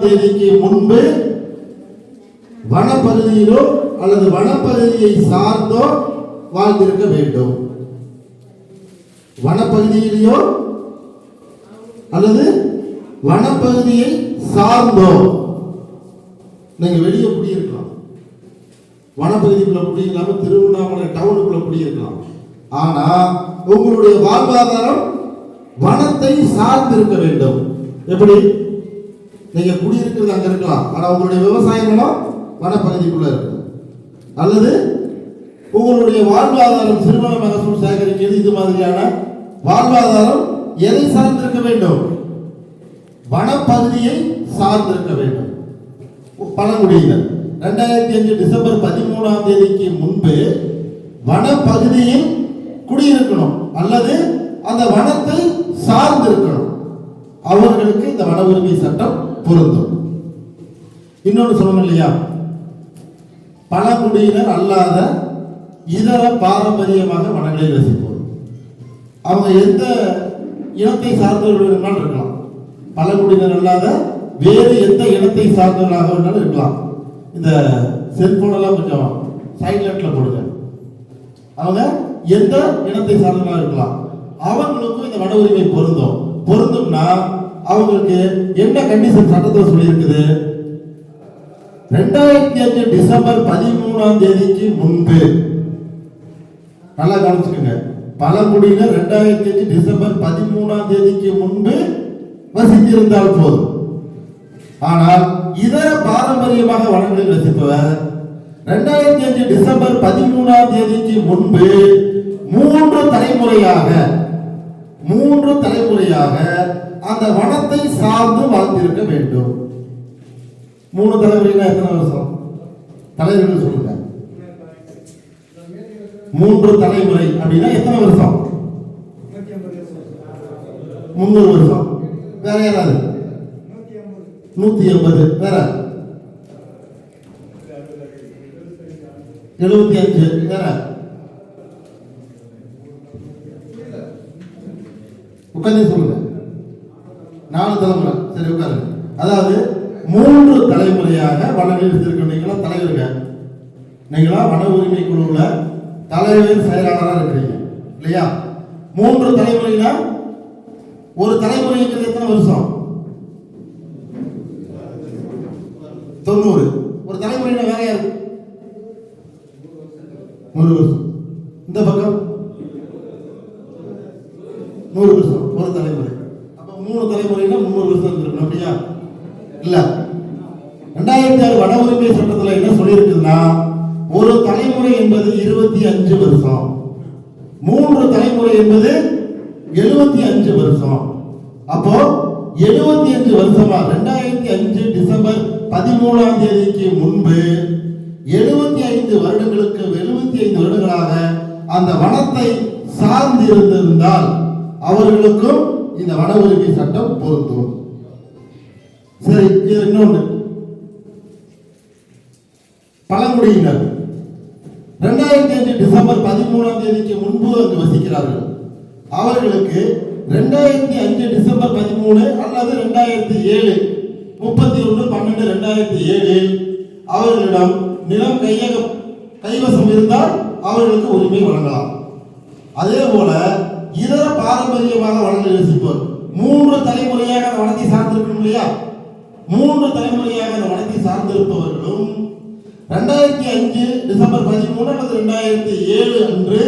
தேதிக்கு முன்பு வனப்பகுதியிலோ அல்லது வனப்பகுதியை சார்ந்தோ வாழ்ந்திருக்க வேண்டும். வனப்பகுதியிலேயோ அல்லது வனப்பகுதியை சார்ந்தோ. நீங்க வெளியே குடியிருக்கலாம். வனப்பகுதிக்குள்ள குடியிருக்காம திருவண்ணாமலை டவுனுக்குள்ள குடியிருக்கலாம். ஆனா உங்களுடைய வாழ்வாதாரம் வனத்தை சார்ந்து இருக்க வேண்டும். எப்படி? நீங்க குடியிருக்கிறது அங்க இருக்கலாம். ஆனா உங்களுடைய விவசாயங்களும் வனப்பகுதிக்குள்ள இருக்கும். அல்லது உங்களுடைய வாழ்வாதாரம் சிறுவன மகசூல் சேகரிக்கிறது இது மாதிரியான வாழ்வாதாரம் எதை சார்ந்திருக்க வேண்டும்? வனப்பகுதியை சார்ந்திருக்க வேண்டும். பழங்குடியினர். ரெண்டாயிரத்தி அஞ்சு டிசம்பர் பதிமூணாம் தேதிக்கு முன்பு வனப்பகுதியில் குடியிருக்கணும். அல்லது அந்த வனத்தை சார்ந்திருக்கணும். அவர்களுக்கு இந்த வன உரிமை சட்டம் பொருந்தும். இன்னொன்று சொல்லணும் இல்லையா பழங்குடியினர் அல்லாத இதர பாரம்பரியமாக வனங்களில் வசிப்போம் அவங்க எந்த இனத்தை சார்ந்தவர்கள் வேணுமாலும் இருக்கலாம். பழங்குடியினர் அல்லாத வேறு எந்த இனத்தை சார்ந்தவர்களாக வேணாலும் இருக்கலாம். இந்த செல்போனெல்லாம் கொஞ்சம் சைலண்ட்ல போடுங்க. அவங்க எந்த இனத்தை சார்ந்தவர்களாக இருக்கலாம். அவங்களுக்கும் இந்த வன உரிமை பொருந்தும். பொருந்தும்னா அவங்களுக்கு என்ன கண்டிஷன் சட்டத்தில் சொல்லியிருக்குது? ரெண்டாயிரத்தி அஞ்சு டிசம்பர் பதிமூணாம் தேதிக்கு முன்பு. நல்லா கவனிச்சுக்கோங்க. பழங்குடியில ரெண்டாயிரத்தி அஞ்சு டிசம்பர் பதிமூணாம் தேதிக்கு முன்பு வசித்திருந்தால் போதும். ஆனால் இதர பாரம்பரியமாக வனங்களில் வசிப்பவர் ரெண்டாயிரத்தி அஞ்சு டிசம்பர் பதிமூணாம் தேதிக்கு முன்பு மூன்று தலைமுறையாக மூன்று தலைமுறையாக அந்த வனத்தை சார்ந்து வாழ்ந்திருக்க வேண்டும். மூணு தலைவர்கள் எத்தனை வருஷம்? தலைவர்கள் சொல்லுங்க. மூன்று தலைமுறை அப்படின்னா எத்தனை வருஷம்? முந்நூறு வருஷம். வேற யாராவது? நூத்தி எண்பது. வேற? எழுபத்தி அஞ்சு. வேற? உட்காந்து சொல்லுங்க. நாலு தலைமுறை. சரி உட்காருங்க. அதாவது மூன்று தலைமுறையாக வனவில் இருக்க நீங்களா தலைவருங்க. நீங்களா வன உரிமை குழுவில் தலைவர் செயலாளராக இருக்கிறீங்க. இல்லையா? மூன்று தலைமுறைனா ஒரு தலைமுறைங்கிறது எத்தனை வருஷம்? தொண்ணூறு. ஒரு தலைமுறையில வேற யாரு? நூறு வருஷம். இந்த பக்கம்? நூறு வருஷம். ஒரு தலைமுறை. எழுபத்தி அஞ்சு வருஷமா ரெண்டாயிரத்தி அஞ்சு டிசம்பர் பதிமூணாம் தேதிக்கு முன்பு எழுபத்தி ஐந்து வருடங்களுக்கு எழுபத்தி ஐந்து வருடங்களாக அந்த வனத்தை சார்ந்து இருந்திருந்தால் அவர்களுக்கும் இந்த வன உரிமை சட்டம் பொருந்தும். சரி இது இன்னொன்று பழங்குடியினர். ரெண்டாயிரத்தி அஞ்சு டிசம்பர் பதிமூணாம் தேதிக்கு முன்பு அங்கு வசிக்கிறார்கள். அவர்களுக்கு ரெண்டாயிரத்தி அஞ்சு டிசம்பர் பதிமூணு அல்லது ரெண்டாயிரத்தி ஏழு முப்பத்தி ஒன்று பன்னெண்டு ரெண்டாயிரத்தி ஏழில் அவர்களிடம் நிலம் கையக கைவசம் இருந்தால் அவர்களுக்கு உரிமை வழங்கலாம். அதே போல இதர பாரம்பரியமாக வளர்ந்து வசிப்போர் மூன்று தலைமுறையாக அந்த வனத்தை சார்ந்திருக்கணும் இல்லையா? மூன்று தலைமுறையாக அந்த வனத்தை சார்ந்திருப்பவர்களும் ரெண்டாயிரத்தி அஞ்சு டிசம்பர் பதிமூணு அல்லது ரெண்டாயிரத்தி ஏழு அன்று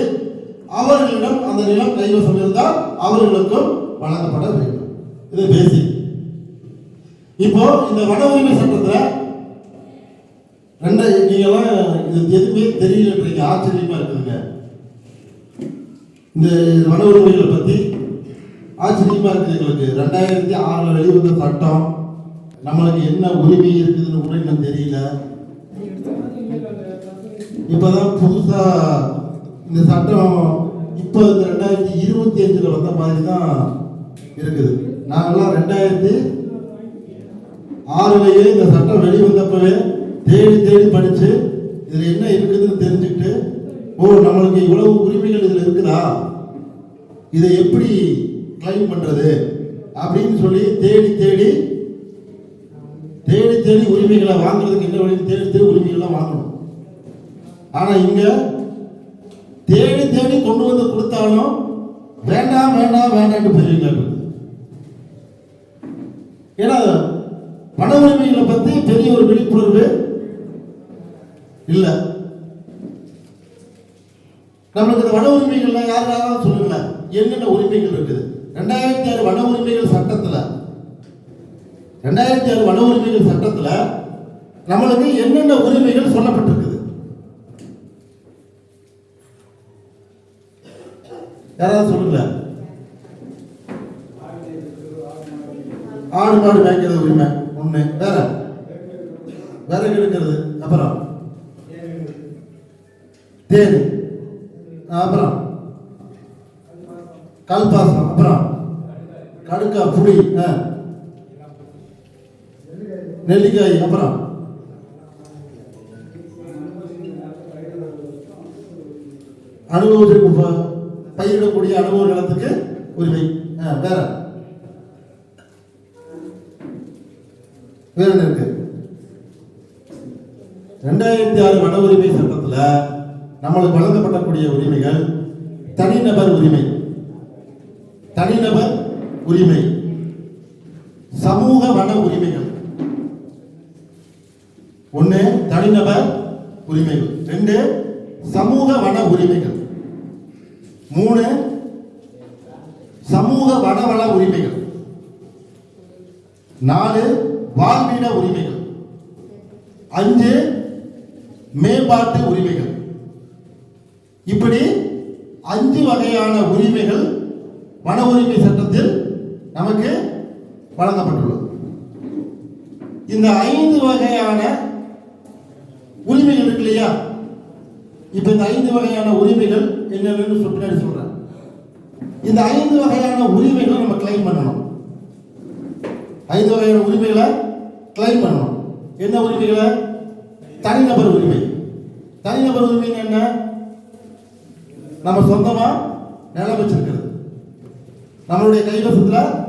அவர்களிடம் அந்த நிலம் கைவசம் இருந்தால் அவர்களுக்கும் வழங்கப்பட வேண்டும். இது பேசிக் இப்போ இந்த வன உரிமை சட்டத்துல ரெண்டு நீங்கெல்லாம் இது எதுவுமே தெரியலன்றீங்க ஆச்சரியமா இருக்குதுங்க. இந்த வன உரிமைகளை பத்தி ஆச்சரியமா இருக்குது எங்களுக்கு. ரெண்டாயிரத்தி ஆறுல வெளிவந்த சட்டம் நம்மளுக்கு என்ன உரிமை இருக்குதுன்னு கூட இன்னும் தெரியல. இப்பதான் புதுசா இந்த சட்டம் இப்போ இந்த ரெண்டாயிரத்தி இருபத்தி அஞ்சுல வந்த மாதிரி தான் இருக்குது. நாங்கெல்லாம் ரெண்டாயிரத்தி ஆறுலயே இந்த சட்டம் வெளிவந்தப்பவே தேடி தேடி படிச்சு இதுல என்ன இருக்குதுன்னு தெரிஞ்சுக்கிட்டு ஓ நம்மளுக்கு இவ்வளவு உரிமைகள் இதுல இருக்குதா? இதை எப்படி கிளைம் பண்றது? அப்படின்னு சொல்லி தேடி தேடி தேடி தேடி உரிமைகளை வாங்குறதுக்கு என்ன வழி தேடி தேடி உரிமைகளை வாங்கணும். ஆனா இங்க தேடி தேடி கொண்டு வந்து வேண்டாம் வேண்டாம் வேண்டாம்னு ஏன்னா பண உரிமைகளை பத்தி பெரிய ஒரு விழிப்புணர்வு இல்ல. நம்மளுக்கு இந்த வன உரிமைகள்ல யார் யாராவது சொல்லுங்கள என்னென்ன உரிமைகள் இருக்குது? ரெண்டாயிரத்தி ஆறு வன உரிமைகள் சட்டத்துல ரெண்டாயிரத்தி ஆறு வன உரிமைகள் சட்டத்துல நம்மளுக்கு என்னென்ன உரிமைகள் சொல்லப்பட்டிருக்குது? யாராவது சொல்லுங்களேன். ஆடு மாடு மேய்க்கிறது உரிமை. ஒண்ணு. வேற? விறகு எடுக்கிறது அப்புறம்? தேன். அப்புறம்? கல்பாசம் அப்புறம்? கடுக்கா புளி. ஆ. நெல்லிக்காய். அப்புறம்? அனுபவத்திற்கு பயிரிடக்கூடிய அனுபவ நிலத்துக்கு உரிமை. ஆ, வேற? வேற என்ன இருக்கு? ரெண்டாயிரத்தி ஆறு வன உரிமை சட்டத்தில் நம்மளுக்கு வழங்கப்படக்கூடிய உரிமைகள் தனிநபர் உரிமை. தனிநபர் உரிமை. சமூக வன உரிமைகள். ஒன்று தனிநபர் உரிமைகள். ரெண்டு சமூக வன உரிமைகள். மூணு சமூக வனவள உரிமைகள். நாலு வாழ்விட உரிமைகள். அஞ்சு மேம்பாட்டு உரிமைகள். இப்படி அஞ்சு வகையான உரிமைகள் வன உரிமை சட்டத்தில் நமக்கு வழங்கப்பட்டுள்ளது. இந்த ஐந்து வகையான உரிமைகள் இருக்கு இல்லையா? இப்ப இந்த ஐந்து வகையான உரிமைகள் என்னென்னு பின்னாடி சொல்றேன். இந்த ஐந்து வகையான உரிமைகளை நம்ம கிளைம் பண்ணணும். ஐந்து வகையான உரிமைகளை கிளைம் பண்ணணும். என்ன உரிமைகளை? தனிநபர் உரிமை. தனிநபர் உரிமை என்ன? நம்ம சொந்தமா நிலம் வச்சிருக்கிறது. நம்மளுடைய கைவசத்தில்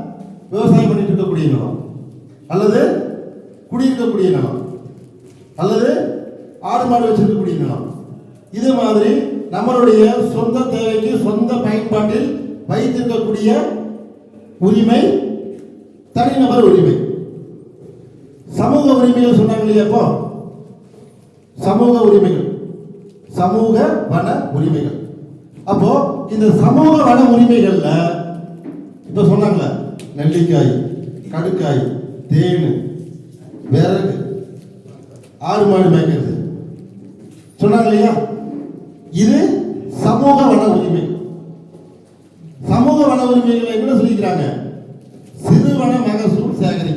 விவசாயம் பண்ணிட்டு இருக்கக்கூடிய நிலம். அல்லது குடியிருக்கக்கூடிய நிலம். அல்லது ஆடு மாடு வச்சிருக்கக்கூடிய நிலம். இது மாதிரி நம்மளுடைய சொந்த தேவைக்கு சொந்த பயன்பாட்டில் வைத்திருக்கக்கூடிய உரிமை தனிநபர் உரிமை. சமூக உரிமைகள் சொன்னாங்க இல்லையா இப்போ சமூக உரிமைகள். சமூக வன உரிமைகள். அப்போ இந்த சமூக வன உரிமைகள்ல இப்ப சொன்னாங்கல்ல நெல்லிக்காய் கடுக்காய் தேன் விறகு ஆறு மாடு மேய்க்கிறது. சொன்னாங்க இல்லையா இது சமூக வன உரிமை. சமூக வன உரிமைகளை என்ன சொல்லிக்கிறாங்க? சிறுவன மகசூல் சேகரி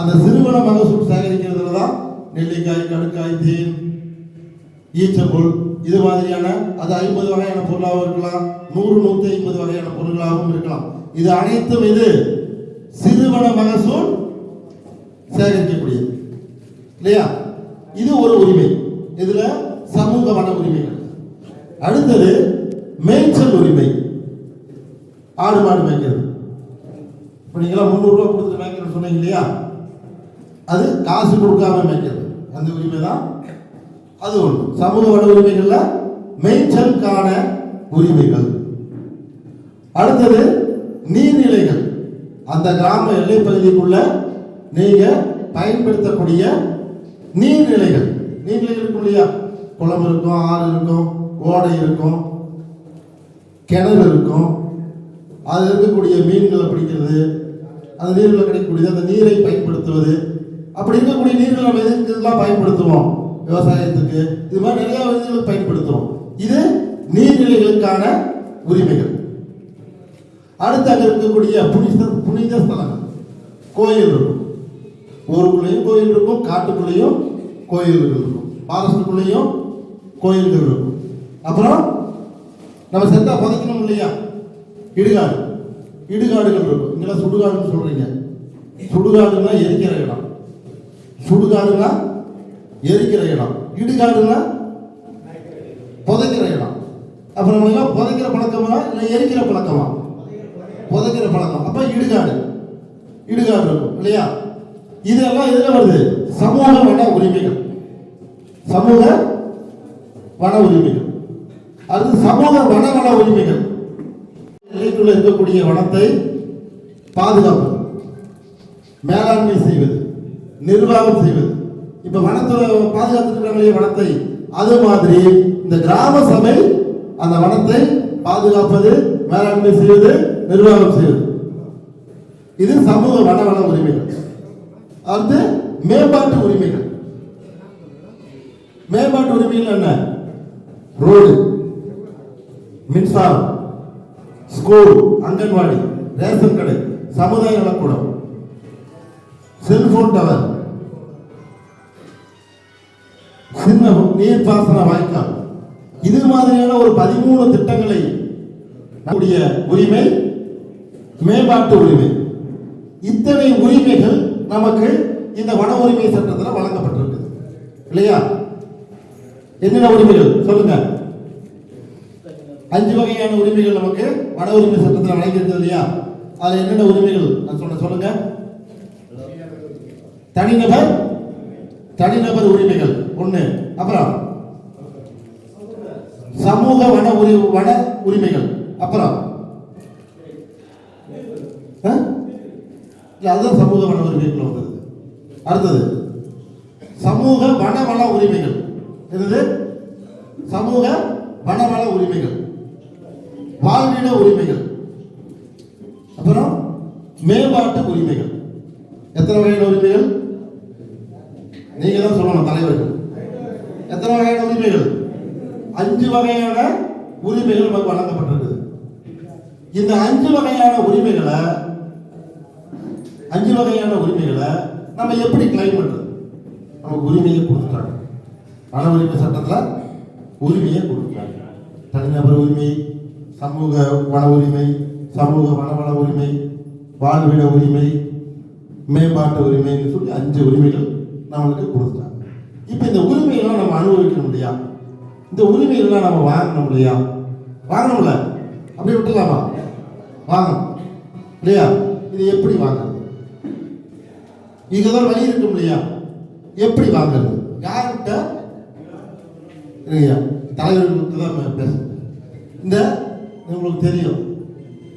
அந்த சிறுவன மகசூல் சேகரிக்கிறதுல தான் நெல்லிக்காய் கடுக்காய் தேன் ஈச்சப்புல் இது மாதிரியான அது ஐம்பது வகையான பொருளாகவும் இருக்கலாம். நூறு நூற்றி ஐம்பது வகையான பொருள்களாகவும் இருக்கலாம். இது அனைத்தும் இது சிறுவன மகசூல் சேகரிக்கக்கூடியது. இல்லையா? இது ஒரு உரிமை. இதுல சமூக வன உரிமைகள். அடுத்தது மேய்ச்சல் உரிமை. ஆடு மாடு மேய்க்கிறது. இப்போ நீங்களாம் முந்நூறுரூவா கொடுத்துட்டு மேய்க்கிறேன்னு சொன்னீங்க இல்லையா? அது காசு கொடுக்காம மேய்க்கிறது. அந்த உரிமை தான் அது ஒன்று சமூக வட உரிமைகளில் மேய்ச்சலுக்கான உரிமைகள். அடுத்தது நீர்நிலைகள். அந்த கிராம எல்லை பகுதிக்குள்ள நீங்க பயன்படுத்தக்கூடிய நீர்நிலைகள். நீர்நிலைகள் இருக்கும் இல்லையா? குளம் இருக்கும் ஆறு இருக்கும் ஓடை இருக்கும் கிணறு இருக்கும். அதில் இருக்கக்கூடிய மீன்களை பிடிக்கிறது. அந்த நீரில் கிடைக்கக்கூடியது அந்த நீரை பயன்படுத்துவது. அப்படி இருக்கக்கூடிய நீர்கள் நம்ம எதுக்கெல்லாம் பயன்படுத்துவோம்? விவசாயத்துக்கு. இது மாதிரி நிறைய விதங்களுக்கு பயன்படுத்துவோம். இது நீர்நிலைகளுக்கான உரிமைகள். அடுத்து அங்கே இருக்கக்கூடிய புனித புனித ஸ்தலங்கள். கோயில் இருக்கும். ஊருக்குள்ளேயும் கோயில் இருக்கும் காட்டுக்குள்ளேயும் கோயில்கள் இருக்கும். ஃபாரஸ்ட்டுக்குள்ளேயும் கோயில்கள் இருக்கும். அப்புறம் நம்ம செத்தா புதைக்கணும் இல்லையா? இடுகாடு. இடுகாடுகள் இருக்கும். இங்கெல்லாம் சுடுகாடுன்னு சொல்றீங்க. சுடுகாடுன்னா எரிக்கிற இடம். சுடுகாடுனா எரிக்கிற இடம் இடுகாடுனா புதைக்கிற இடம். அப்புறம் நம்மளுக்கு புதைக்கிற பழக்கமா இல்லை எரிக்கிற பழக்கமா? புதைக்கிற பழக்கம். அப்போ இடுகாடு இடுகாடு இருக்கும் இல்லையா? இதெல்லாம் எதுல வருது? சமூக வன உரிமைகள். சமூக வன உரிமைகள். அது சமூக வனவள உரிமைகள். நிலைக்குள்ள இருக்கக்கூடிய வனத்தை பாதுகாப்பது மேலாண்மை செய்வது. நிர்வாகம் செய்வது. இப்ப வனத்தை பாதுகாத்துக்கிறாங்களே வனத்தை அது மாதிரி இந்த கிராம சபை அந்த வனத்தை பாதுகாப்பது மேலாண்மை செய்வது நிர்வாகம் செய்வது. இது சமூக வனவள உரிமைகள். அடுத்து மேம்பாட்டு உரிமைகள். மேம்பாட்டு உரிமைகள் என்ன? ரோடு மின்சாரம் ஸ்கூல் அங்கன்வாடி ரேஷன் கடை சமுதாய நலக்கூடம். செல்போன் டவர் சின்ன நீர்ப்பாசன வாய்க்கால். இது மாதிரியான ஒரு பதிமூணு திட்டங்களை நம்முடைய உரிமை மேம்பாட்டு உரிமை. இத்தனை உரிமைகள் நமக்கு இந்த வன உரிமை சட்டத்தில் வழங்கப்பட்டிருக்கு. இல்லையா? என்னென்ன உரிமைகள்? சொல்லுங்க. அஞ்சு வகையான உரிமைகள் நமக்கு வன உரிமை சட்டத்தில் வழங்கியிருக்கிறது இல்லையா? அதில் என்னென்ன உரிமைகள்? நான் சொன்ன சொல்லுங்க. தனிநபர் தனிநபர் உரிமைகள். ஒண்ணு. அப்புறம் சமூக வன உரி வன உரிமைகள். அப்புறம் ஆ? அதுதான் சமூக வன உரிமைகள் வந்தது. அடுத்தது சமூக வனவள உரிமைகள். என்னது? சமூக வனவள உரிமைகள். வாழ்விட உரிமைகள். அப்புறம் மேம்பாட்டு உரிமைகள். எத்தனை வகையான உரிமைகள்? நீங்க தான் சொல்லணும் தலைவர்கள். எத்தனை வகையான உரிமைகள்? அஞ்சு வகையான உரிமைகள் நமக்கு வழங்கப்பட்டிருக்குது. இந்த அஞ்சு வகையான உரிமைகளை அஞ்சு வகையான உரிமைகளை நம்ம எப்படி கிளைம் பண்றது? நமக்கு உரிமையை கொடுத்துட்டாங்க. வன உரிமை சட்டத்தில் உரிமையை கொடுத்துட்டாங்க. தனிநபர் உரிமை சமூக வன உரிமை சமூக வனவள உரிமை வாழ்விட உரிமை மேம்பாட்டு உரிமைன்னு சொல்லி அஞ்சு உரிமைகள் நம்மளுக்கு கொடுத்துட்டாங்க இப்போ இந்த உரிமையெல்லாம் நம்ம அனுபவிக்கணும் இல்லையா? இந்த உரிமைகள்லாம் நம்ம வாங்கணும் இல்லையா? வாங்கணும்ல? அப்படியே விட்டுலாமா வாங்கணும். இல்லையா? இது எப்படி வாங்குறது? இதுதான் வழி இருக்கும் இல்லையா? எப்படி வாங்குறது? யார்கிட்ட? இல்லையா? தலைவர்களுக்கு தான் நான் பேசுறேன். இந்த உங்களுக்கு தெரியும்.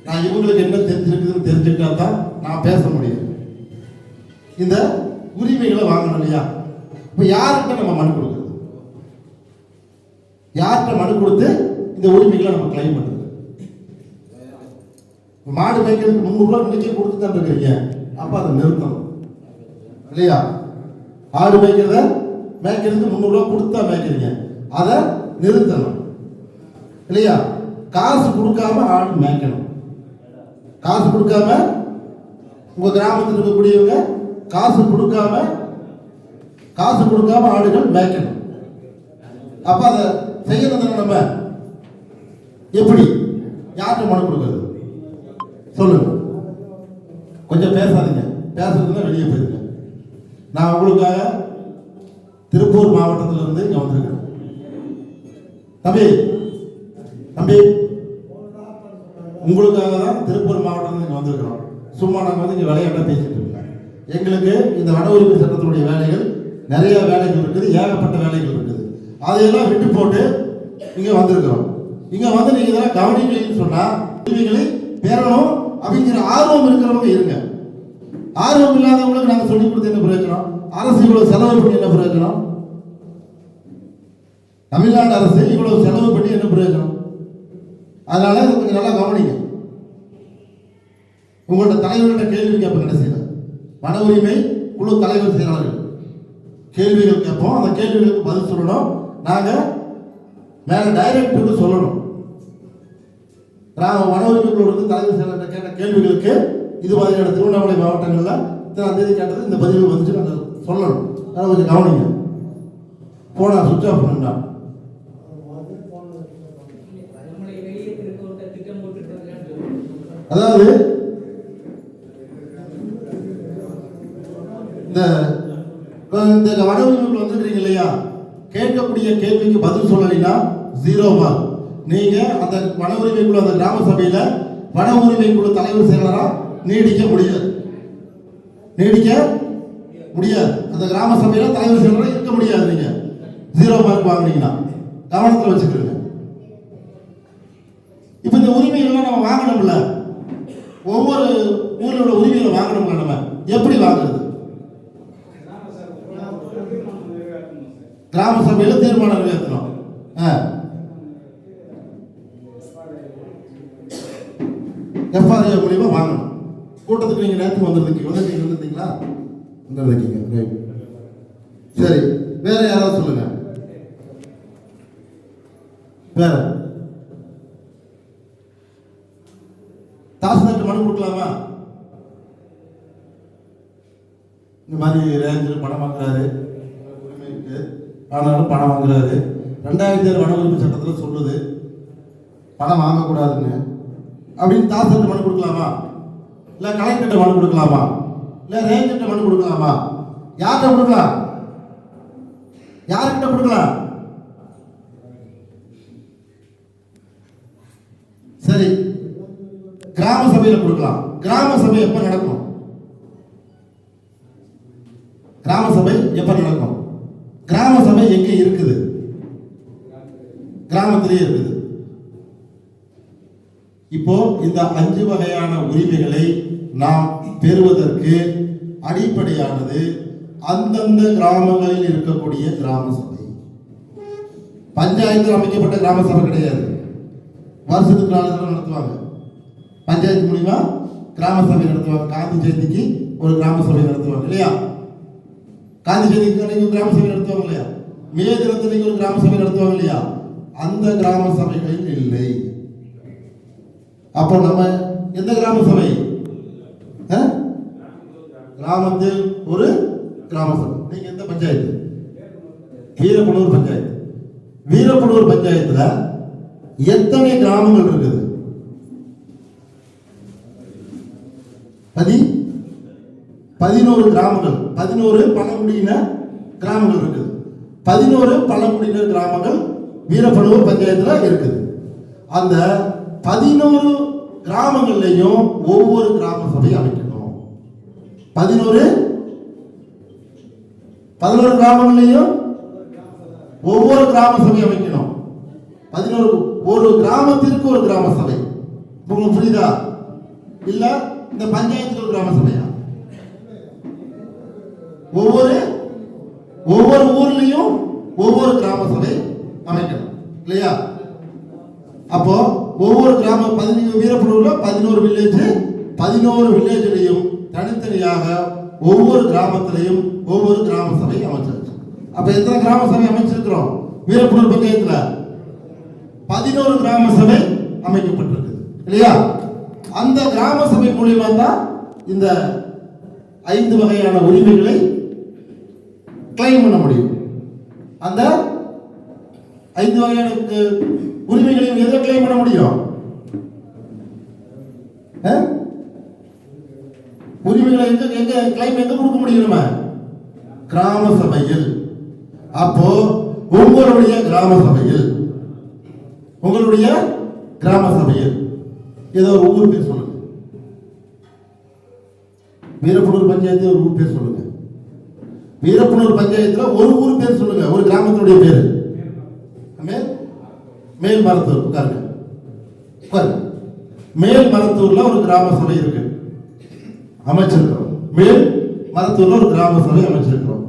நான் இவங்களுக்கு என்ன தெரிஞ்சிருக்குதுன்னு தெரிஞ்சுக்கிட்டா தான் நான் பேச முடியும். இந்த உரிமைகளை வாங்கணும் இல்லையா? இப்போ யார்கிட்ட நம்ம மனு கொடுக்குறது? யார்கிட்ட மனு கொடுத்து இந்த உரிமைகளை நம்ம கிளைம் பண்ணுறது மாடு மேய்க்கிறதுக்கு முந்நூறுரூவா இன்னைக்கே கொடுத்து தான் இருக்கிறீங்க அப்போ அதை நிறுத்தணும். இல்லையா? ஆடு மேய்க்கிறத மேய்க்கிறதுக்கு முந்நூறுரூவா கொடுத்தா மேய்க்கிறீங்க. அதை நிறுத்தணும். இல்லையா? காசு கொடுக்காம ஆடு மேய்க்கணும். காசு கொடுக்காம உங்கள் கிராமத்தில் இருக்கக்கூடியவங்க காசு கொடுக்காம காசு கொடுக்காம ஆடுகள் மேய்க்கணும். அப்ப அதை செய்யறது நம்ம எப்படி? யார்கிட்ட மனு கொடுக்குறது? சொல்லுங்க. கொஞ்சம் பேசாதீங்க. பேசுறதுன்னா வெளியே போயிருங்க. நான் உங்களுக்காக திருப்பூர் மாவட்டத்தில் இருந்து இங்கே வந்திருக்கேன். தம்பி தம்பி உங்களுக்காக தான் திருப்பூர் மாவட்டத்தில் இங்கே வந்திருக்கிறோம். சும்மா நாங்கள் வந்து இங்கே விளையாட்டாக பேசிட்டு எங்களுக்கு இந்த வன உரிமை சட்டத்தினுடைய வேலைகள் நிறைய வேலைகள் இருக்குது ஏகப்பட்ட வேலைகள் இருக்குது. அதையெல்லாம் விட்டு போட்டு இங்கே வந்திருக்கிறோம். இங்கே வந்து நீங்கள் இதெல்லாம் கவனிக்கலன்னு சொன்னால் உரிமைகளை பெறணும் அப்படிங்கிற ஆர்வம் இருக்கிறவங்க இருங்க. ஆர்வம் இல்லாதவங்களுக்கு நாங்கள் சொல்லிக் கொடுத்து என்ன பிரயோஜனம் அரசு இவ்வளவு செலவு பண்ணி என்ன பிரயோஜனம் தமிழ்நாடு அரசு இவ்வளவு செலவு பண்ணி என்ன பிரயோஜனம் அதனால கொஞ்சம் நல்லா கவனிங்க. உங்கள்ட்ட தலைவர்கிட்ட கேள்வி கேட்பேன் செய்யலாம் வன உரிமை குழு தலைவர் செயலாளர்கள். கேள்விகள் கேட்போம். அந்த கேள்விகளுக்கு பதில் சொல்லணும். நாங்கள் மேலே டைரக்டருக்கு சொல்லணும். நாங்கள் வன உரிமை குழுவுக்கு தலைவர் செயலாளர் கேட்ட கேள்விகளுக்கு இது மாதிரியான திருவண்ணாமலை மாவட்டங்களில் இத்தனை தேதி கேட்டது இந்த பதிவு வந்துச்சு நாங்கள் சொல்லணும். அதை கொஞ்சம் கவனிங்க. போனா சுவிட்ச் ஆஃப் பண்ணா அதாவது இந்த இந்த வன வந்துடுறீங்க இல்லையா? கேட்கக்கூடிய கேள்விக்கு பதில் சொல்லலைன்னா ஜீரோ மார்க் நீங்க அந்த வன உரிமைக்குழு அந்த கிராம சபையில வன உரிமைக்குழு தலைவர் செயலரா நீடிக்க முடியாது. நீடிக்க முடியாது. அந்த கிராம சபையில தலைவர் செயலராக இருக்க முடியாது நீங்க. ஜீரோ மார்க் வாங்கினீங்கன்னா. கவனத்தில் வச்சுக்கிறீங்க இப்போ இந்த உரிமைகள்லாம் நம்ம வாங்கணும்ல. ஒவ்வொரு ஊரில் உள்ள உரிமைகளை வாங்கணும்ல நம்ம. எப்படி வாங்குறது? கிராம சபையில தீர்மானம் நிறைவேற்றணும் ஆ. எஃப்ஆர்ஏ மூலியமா வாங்கணும். கூட்டத்துக்கு நீங்க நேரத்துக்கு வந்திருக்கீங்க வந்துருக்கீங்க வந்துருந்தீங்களா? வந்திருக்கீங்க ரைட் சரி. வேற யாராவது சொல்லுங்க. வேற. தாசில்தார்ட்ட மனு கொடுக்கலாமா? இந்த மாதிரி ரேஞ்சர் பணம் வாங்குறாரு. ஆனாலும் பணம் வாங்குறாரு. ரெண்டாயிரத்தி ஏழு வன உரிமை சட்டத்தில் சொல்லுது பணம் வாங்கக்கூடாதுன்னு அப்படின்னு தாசர்கிட்ட மனு கொடுக்கலாமா? இல்லை கலெக்டர்கிட்ட மனு கொடுக்கலாமா? இல்லை ரேஞ்சர்கிட்ட மனு கொடுக்கலாமா? யார்கிட்ட கொடுக்கலாம்? யார்கிட்ட கொடுக்கலாம்? சரி கிராம சபையில் கொடுக்கலாம். கிராம சபை எப்போ நடக்கும் கிராம சபை எப்ப நடக்கும் கிராம சபை எங்க இருக்குது கிராமத்திலேயே இருக்குது. இப்போ இந்த அஞ்சு வகையான உரிமைகளை நாம் பெறுவதற்கு அடிப்படையானது அந்தந்த கிராமங்களில் இருக்கக்கூடிய கிராம சபை. பஞ்சாயத்தில் அமைக்கப்பட்ட கிராம சபை கிடையாது. வருஷத்துக்கு நாலு தடவை நடத்துவாங்க. பஞ்சாயத்து மூலிமா கிராம சபை நடத்துவாங்க. காந்தி ஜெயந்திக்கு ஒரு கிராம சபை நடத்துவாங்க இல்லையா? காந்தி ஜெயந்திக்கு ஒரு கிராம சபை நடத்துவாங்க இல்லையா? மே தினத்தன்னைக்கு ஒரு கிராம சபை நடத்துவாங்க இல்லையா? அந்த கிராம சபைகள் இல்லை. அப்போ நம்ம எந்த கிராம சபை? ஆ? கிராமத்தில் ஒரு கிராம சபை. நீங்க எந்த பஞ்சாயத்து? வீரப்பனூர் பஞ்சாயத்து. வீரப்பனூர் பஞ்சாயத்துல எத்தனை கிராமங்கள் இருக்குது? பதி பதினோரு கிராமங்கள். பதினோரு பழங்குடியின கிராமங்கள் இருக்குது. பதினோரு பழங்குடியினர் கிராமங்கள் வீரப்பனூர் பஞ்சாயத்தில் இருக்குது. அந்த பதினோரு கிராமங்கள்லையும் ஒவ்வொரு கிராம சபை அமைக்கணும். பதினோரு? பதினோரு கிராமங்கள்லையும் ஒவ்வொரு கிராம சபை அமைக்கணும். பதினோரு ஒரு கிராமத்திற்கு ஒரு கிராம சபை. உங்களுக்கு புரியுதா? இல்ல இந்த பஞ்சாயத்துல ஒரு கிராம சபையா? ஒவ்வொரு? ஒவ்வொரு ஊர்லயும் ஒவ்வொரு கிராம சபை அமைக்கணும் இல்லையா? அப்போ ஒவ்வொரு கிராம பதினஞ்சு வீரப்பனூர்ல பதினோரு வில்லேஜ் பதினோரு வில்லேஜ்லையும் தனித்தனியாக ஒவ்வொரு கிராமத்திலையும் ஒவ்வொரு கிராம சபை அமைச்சிருக்கு. அப்போ எத்தனை கிராம சபை அமைச்சிருக்கிறோம்? வீரப்பனூர் பஞ்சாயத்தில் பதினோரு கிராம சபை அமைக்கப்பட்டிருக்கு. இல்லையா? அந்த கிராம சபை மூலியமா தான் இந்த ஐந்து வகையான உரிமைகளை கிளைம் பண்ண முடியும். அந்த ஐந்து வகையான உரிமைகளையும் எதை கிளைம் பண்ண முடியும்? உரிமைகளை எங்க எங்க கிளைம் எங்க கொடுக்க முடியும் கிராம சபையில். அப்போ உங்களுடைய கிராம சபையில். உங்களுடைய கிராம சபையில். ஏதோ ஒரு ஊர் பேர் சொல்லுங்க. வீரப்பனூர் பஞ்சாயத்து ஒரு ஊர் பேர் சொல்லுங்க. வீரப்பனூர் பஞ்சாயத்துல ஒரு ஊர் பேர் சொல்லுங்க. ஒரு கிராமத்தினுடைய பேரு. மேல் மரத்தூர் உட்காருங்க. உட்காருங்க. மேல் மரத்தூர்ல ஒரு கிராம சபை இருக்கு. அமைச்சிருக்கிறோம். மேல் மரத்தூர்ல ஒரு கிராம சபை அமைச்சிருக்கிறோம்.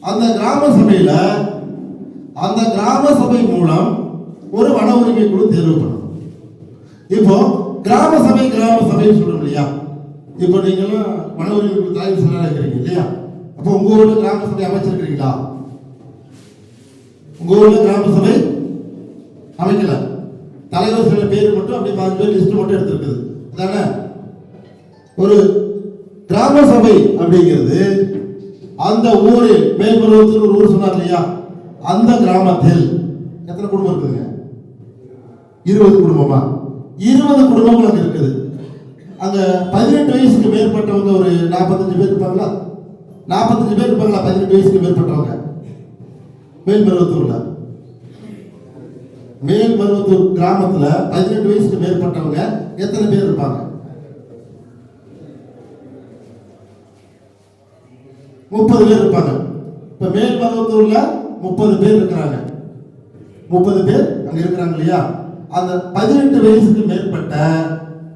அந்த கிராம சபையில அந்த கிராம சபை மூலம் ஒரு வன உரிமை குழு தேர்வு பண்ணணும். இப்போ கிராம சபை கிராம சபைன்னு சொல்றோம் இல்லையா? இப்போ நீங்களும் வன உரிமை குழு தலைவர் செயலாளர் இருக்கிறீங்க இல்லையா? அப்போ உங்க ஊர்ல கிராம சபை அமைச்சிருக்கிறீங்களா? உங்க ஊர்ல கிராம சபை அமைக்கல. தலைவர் சில பேர் மட்டும் அப்படியே பாஞ்சு பேர் லிஸ்ட் மட்டும் எடுத்திருக்குது. அதானே? ஒரு கிராம சபை அப்படிங்கிறது அந்த ஊரில் மேல்பருவத்தில் ஒரு ஊர் சொன்னார் இல்லையா? அந்த கிராமத்தில் எத்தனை குடும்பம் இருக்குதுங்க? இருபது குடும்பமா? இருபது குடும்பங்கள் அங்கே இருக்குது. அந்த பதினெட்டு வயசுக்கு மேற்பட்டவங்க ஒரு நாற்பத்தஞ்சு பேர் இருப்பாங்களா? நாற்பத்தஞ்சு பேர் இருப்பாங்களா பதினெட்டு வயசுக்கு மேற்பட்டவங்க? மேல்பருவத்தூரில். மேல்மருவத்தூர் கிராமத்துல பதினெட்டு வயசுக்கு மேற்பட்டவங்க எத்தனை பேர் இருப்பாங்க? முப்பது பேர் இருப்பாங்க. இப்ப மேல்மருவத்தூர்ல முப்பது பேர் இருக்கிறாங்க. முப்பது பேர் அங்க இருக்கிறாங்க இல்லையா? அந்த பதினெட்டு வயசுக்கு மேற்பட்ட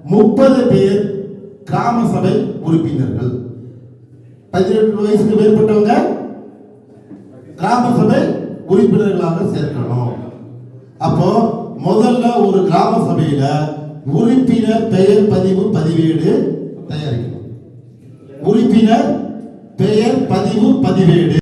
முப்பது பேர் கிராம சபை உறுப்பினர்கள். பதினெட்டு வயசுக்கு மேற்பட்டவங்க கிராம சபை உறுப்பினர்களாக சேர்க்கணும். அப்போ முதல்ல ஒரு கிராம சபையில உறுப்பினர் பெயர் பதிவு பதிவேடு தயாரிக்கணும். உறுப்பினர் பெயர் பதிவு பதிவேடு.